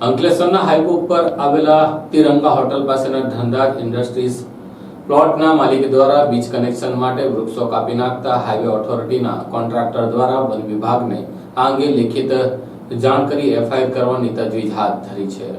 અંકલેશ્વરના હાઈવે ઉપર આવેલા તિરંગા હોટલ પાસેના ધંધા ઇન્ડસ્ટ્રીઝ પ્લોટના માલિક દ્વારા બીજ કનેક્શન માટે વૃક્ષો કાપી નાખતા હાઈવે ઓથોરિટીના કોન્ટ્રાક્ટર દ્વારા વન વિભાગને આ અંગે લિખિત જાણ કરી એફઆઈઆર કરવાની તજવીજ હાથ ધરી છે.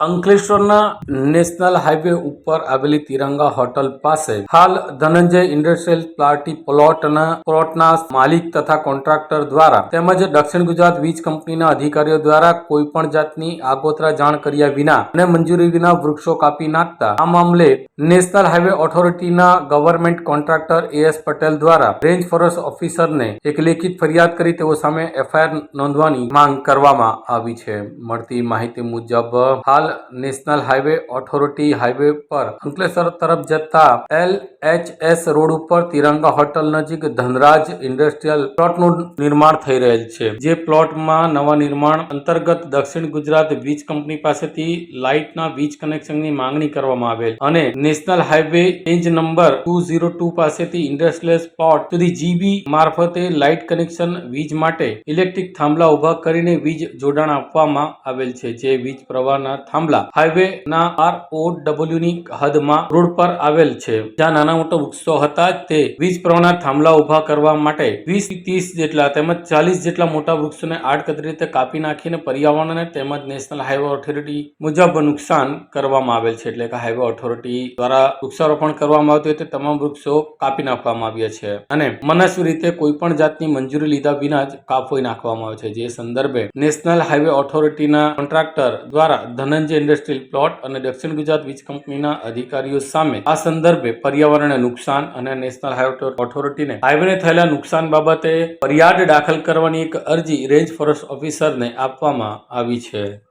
અંકલેશ્વરના નેશનલ હાઈવે ઉપર આવેલી તિરંગા હોટલ પાસે હાલ ધનંજય ઇન્ડસ્ટ્રીયલ પાર્ટી પ્લોટના પ્લોટના માલિક તથા કોન્ટ્રાક્ટર દ્વારા તેમજ દક્ષિણ ગુજરાત વીજ કંપનીના અધિકારીઓ દ્વારા કોઈ પણ જાતની આગોતરા જાણ કર્યા વિના અને મંજૂરી વિના વૃક્ષો કાપી નાખતા આ મામલે નેશનલ હાઈવે ઓથોરિટીના ગવર્મેન્ટ કોન્ટ્રાક્ટર એએસ પટેલ દ્વારા રેન્જ ફોરેસ્ટ ઓફિસરને એક લેખિત ફરિયાદ કરી તેઓ સામે એફઆઈઆર નોંધવાની માંગ કરવામાં આવી છે. મળતી માહિતી મુજબ હાલ નેશનલ હાઈવે ઓથોરિટી હાઈવે પર અંકલેશ્વર તરફ જતા એલ એચ એસ રોડ ઉપર તિરંગા હોટલ નજીક ધનરાજ ઇન્ડસ્ટ્રીયલ પ્લોટનું નિર્માણ થઈ રહેલ છે. જે પ્લોટમાં નવા નિર્માણ અંતર્ગત દક્ષિણ ગુજરાત વીજ કંપની પાસેથી લાઇટના વીજ કનેક્શનની માંગણી કરવામાં આવેલ અને national highway range number two zero two પાસેથી ઇન્ડસ્ટ્રીયલ સ્પોટ સુધી જીબી મારફતે લાઇટ કનેક્શન વીજ માટે ઇલેક્ટ્રિક થાંભલા ઊભા કરીને વીજ જોડાણ આપવામાં આવેલ છે. જે વીજ પ્રવાહના થાંભલા. હાઈવે ના આર ઓ ડબલ્યુ ની હદમાં રોડ પર આવેલ છે. જ્યાં નાના મોટા વૃક્ષો હતા તે વીજ પ્રવાહના થાંભલા ઊભા કરવા માટે વીસ ત્રીસ જેટલા તેમજ ચાલીસ જેટલા મોટા વૃક્ષોને આડકતરી રીતે કાપી નાખીને પર્યાવરણ તેમજ નેશનલ હાઈવે ઓથોરિટી મુજબ નુકસાન કરવામાં આવેલ છે. એટલે કે હાઈવે ઓથોરિટી દ્વારા વૃક્ષારોપણ કરવામાં આવતું તે તમામ વૃક્ષો કાપી નાખવામાં આવ્યા છે. અને મનસ્વી રીતે કોઈ પણ જાતની મંજૂરી લીધા વિના જ કાપી નાખવામાં આવે છે. જે સંદર્ભે નેશનલ હાઈવે ઓથોરિટીના કોન્ટ્રાક્ટર દ્વારા ધનંજય ઇન્ડસ્ટ્રીયલ પ્લોટ અને દક્ષિણ ગુજરાત વીજ કંપનીના અધિકારીઓ સામે આ સંદર્ભે પર્યાવરણને નુકસાન અને નેશનલ હાઈવે ઓથોરિટીને હાઈવેને થયેલા નુકસાન બાબતે ફરિયાદ દાખલ કરવાની એક અરજી રેન્જ ફોરેસ્ટ ઓફિસરને આપવામાં આવી છે.